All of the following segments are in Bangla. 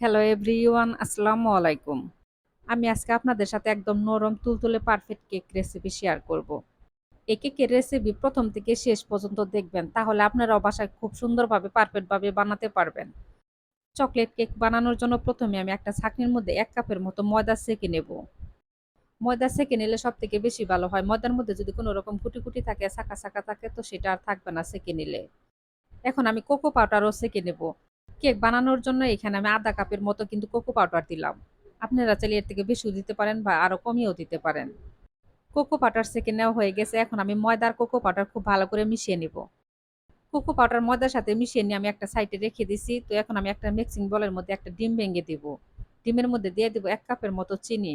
হ্যালো এভরিওয়ান আসসালামু আলাইকুম আমি আজকে আপনাদের সাথে একদম নরম, তুলতুলে পারফেক্ট কেক রেসিপি শেয়ার করব। এই কেকের রেসিপি প্রথম থেকে শেষ পর্যন্ত দেখবেন, তাহলে আপনারাও বাসায় খুব সুন্দরভাবে পারফেক্টভাবে বানাতে পারবেন। চকলেট কেক বানানোর জন্য প্রথমে আমি একটা ছাঁকনির মধ্যে এক কাপের মতো ময়দা সেঁকে নেব। ময়দা সেঁকে নিলে সব থেকে বেশি ভালো হয়। ময়দার মধ্যে যদি কোনো রকম কুটি কুটি থাকে শাঁকা শাঁকা থাকে, তো সেটা আর থাকবে না সেঁকে নিলে। এখন আমি কোকো পাউডারও সেঁকে নেব। কেক বানানোর জন্য এখানে আমি আধা কাপের মতো কিন্তু কোকো পাউডার দিলাম। আপনারা চাইলে এর থেকে বেশিও দিতে পারেন বা আরও কমিয়েও দিতে পারেন। কোকো পাউডার সেকে নেওয়া হয়ে গেছে। এখন আমি ময়দার কোকো পাউডার খুব ভালো করে মিশিয়ে নিব। কোকো পাউডার ময়দার সাথে মিশিয়ে নিয়ে আমি একটা সাইডে রেখে দিছি। তো এখন আমি একটা মিক্সিং বলের মধ্যে একটা ডিম ভেঙে দিব। ডিমের মধ্যে দিয়ে দিব এক কাপের মতো চিনি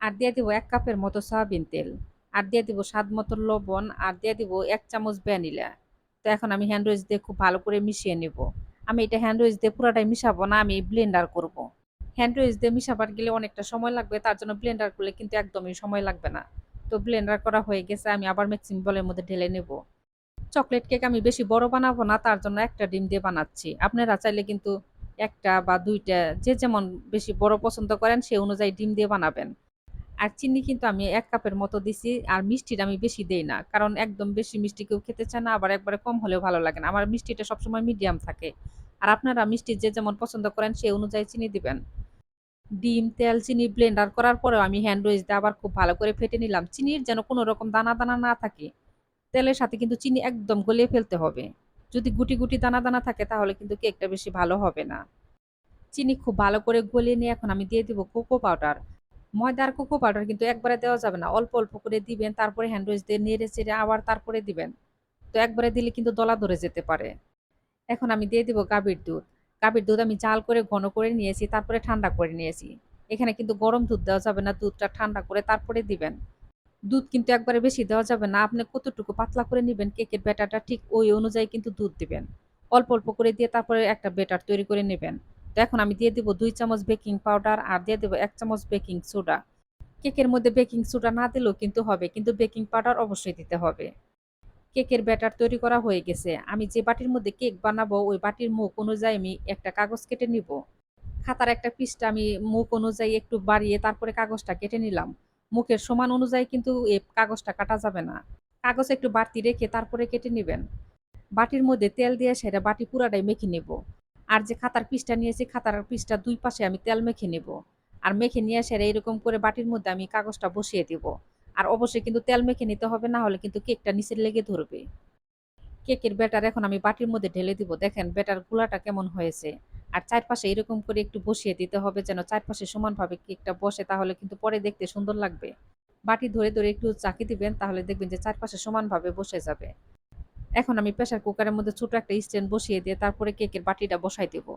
আর দিয়ে দিব এক কাপের মতো সয়াবিন তেল আর দিয়ে দিব স্বাদ মতো লবণ আর দিয়ে দিব এক চামচ ভ্যানিলা। তো এখন আমি হ্যান্ড ওয়েজ দিয়ে খুব ভালো করে মিশিয়ে নেব। আমি এটা হ্যান্ড ওয়েজ দিয়ে পুরোটাই মিশাবো না, আমি ব্লেন্ডার করব। হ্যান্ড ওয়েজ দিয়ে মিশাবার গেলে অনেকটা সময় লাগবে, তার জন্য ব্লেন্ডার করলে কিন্তু একদমই সময় লাগবে না। তো ব্লেন্ডার করা হয়ে গেছে, আমি আবার মিক্সিং বলের মধ্যে ঢেলে নেব। চকলেট কেক আমি বেশি বড় বানাবো না, তার জন্য একটা ডিম দিয়ে বানাচ্ছি। আপনারা চাইলে কিন্তু একটা বা দুইটা, যে যেমন বেশি বড় পছন্দ করেন, সে অনুযায়ী ডিম দিয়ে বানাবেন। আর চিনি কিন্তু আমি এক কাপের মতো দিছি, আর মিষ্টিটা আমি বেশি দেই না। কারণ একদম বেশি মিষ্টি কেউ খেতে চায় না, আবার একবারে কম হলেও ভালো লাগে না। আমার মিষ্টিটা সবসময় মিডিয়াম থাকে। আর আপনারা মিষ্টি যে যেমন পছন্দ করেন, সেই অনুযায়ী চিনি দিবেন। ডিম, তেল, চিনি ব্লেন্ডার করার পরেও আমি হ্যান্ড রয়েজ দিয়ে আবার খুব ভালো করে ফেটে নিলাম। চিনির যেন কোনো রকম দানা দানা না থাকে, তেলের সাথে কিন্তু চিনি একদম গলিয়ে ফেলতে হবে। যদি গুটি গুটি দানা দানা থাকে, তাহলে কিন্তু কেকটা বেশি ভালো হবে না। চিনি খুব ভালো করে গলিয়ে নিয়ে এখন আমি দিয়ে দিব কোকো পাউডার ময়দা আর কোকো পাউডার কিন্তু একবারে দেওয়া যাবে না। অল্প অল্প করে দিবেন, তারপরে হ্যান্ড রয়েজ দিয়ে নেড়ে চেড়ে আবার তারপরে দিবেন। তো একবারে দিলে কিন্তু দলা ধরে যেতে পারে। এখন আমি দিয়ে দিব গাভীর দুধ। গাভীর দুধ আমি জাল করে, ঘন করে নিয়েছি, তারপরে ঠান্ডা করে নিয়েছি। এখানে কিন্তু গরম দুধ দেওয়া যাবে না, দুধটা ঠান্ডা করে তারপরে দিবেন। দুধ কিন্তু একবারে বেশি দেওয়া যাবে না, আপনি কতটুকু পাতলা করে নেবেন, কেকের ব্যাটারটা ঠিক ওই অনুযায়ী কিন্তু দুধ দিবেন। অল্প অল্প করে দিয়ে তারপরে একটা ব্যাটার তৈরি করে নেবেন। তো এখন আমি দিয়ে দিব দুই চামচ বেকিং পাউডার আর দিয়ে দেবো এক চামচ বেকিং সোডা। কেকের মধ্যে বেকিং সোডা না দিলেও কিন্তু হবে, কিন্তু বেকিং পাউডার অবশ্যই দিতে হবে। কেকের ব্যাটার তৈরি করা হয়ে গেছে। আমি যে বাটির মধ্যে কেক বানাবো, ওই বাটির মুখ অনুযায়ী আমি একটা কাগজ কেটে নিব। খাতার একটা পিসটা আমি মুখ অনুযায়ী একটু বাড়িয়ে তারপরে কাগজটা কেটে নিলাম। মুখের সমান অনুযায়ী কিন্তু এই কাগজটা কাটা যাবে না। কাগজ একটু বাড়তি রেখে তারপরে কেটে নেবেন। বাটির মধ্যে তেল দিয়ে সেটা বাটি পুরাটাই মেখে নেব। আর যে খাতার পিসটা নিয়েছি খাতার পিসটা দুই পাশে আমি তেল মেখে নেব। আর মেখে নিয়ে সেটা এরকম করে বাটির মধ্যে আমি কাগজটা বসিয়ে দেবো। আর অবশ্যই কিন্তু তেল মেখে নিতে হবে, না হলে কিন্তু কেকটা নিচে লেগে ধরবে। কেকের ব্যাটার এখন আমি বাটির মধ্যে ঢেলে দিব। দেখেন ব্যাটার গুলাটা কেমন হয়েছে। আর চারপাশে এরকম করে একটু বসিয়ে দিতে হবে যেন চারপাশে সমানভাবে কেকটা বসে, তাহলে কিন্তু পরে দেখতে সুন্দর লাগবে। বাটি ধরে ধরে একটু চাকি দিবেন, তাহলে দেখবেন যে চারপাশে সমানভাবে বসে যাবে। এখন আমি প্রেশার কুকারের মধ্যে ছোট একটা স্ট্যান্ড বসিয়ে দিয়ে তারপরে কেকের বাটিটা বসাই দেব।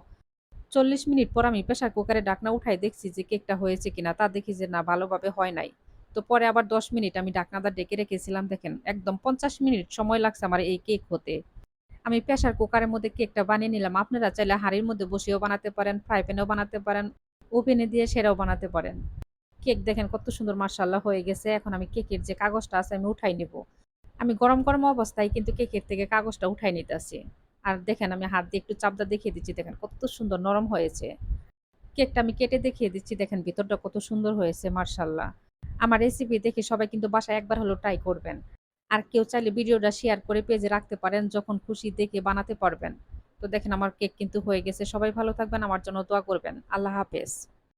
চল্লিশ মিনিট পর আমি প্রেশার কুকারে ডাকনা উঠাই দেখছি যে কেকটা হয়েছে কিনা, তা দেখি যে না, ভালোভাবে হয় নাই। তো পরে আবার দশ মিনিট আমি ডাকনাদা ডেকে রেখেছিলাম, দেখেন একদম পঞ্চাশ মিনিট সময় লাগছে আমার এই কেক হতে। আমি প্রেশার কুকারের মধ্যে কেকটা বানিয়ে নিলাম, আপনারা চাইলে হাঁড়ির মধ্যে বসেও বানাতে পারেন ফ্রাই প্যানেও বানাতে পারেন ওভেনে দিয়ে সেরাও বানাতে পারেন। কেক দেখেন কত সুন্দর মার্শাল্লাহ হয়ে গেছে, এখন আমি কেকের যে কাগজটা আছে আমি উঠাই নেব। আমি গরম গরম অবস্থায় কিন্তু কেকের থেকে কাগজটা উঠাই নিতেছি। আর দেখেন আমি হাত দিয়ে একটু চাপদা দেখিয়ে দিচ্ছি, দেখেন কত সুন্দর নরম হয়েছে। কেকটা আমি কেটে দেখিয়ে দিচ্ছি, দেখেন ভিতরটা কত সুন্দর হয়েছে, মার্শাল্লাহ। আমার রেসিপি দেখে সবাই কিন্তু বাসায় একবার হলো ট্রাই করবেন। আর কেউ চাইলে ভিডিওটা শেয়ার করে পেজে রাখতে পারেন, যখন খুশি দেখে বানাতে পারবেন। তো দেখেন আমার কেক কিন্তু হয়ে গেছে। সবাই ভালো থাকবেন, আমার জন্য দোয়া করবেন। আল্লাহ হাফেজ।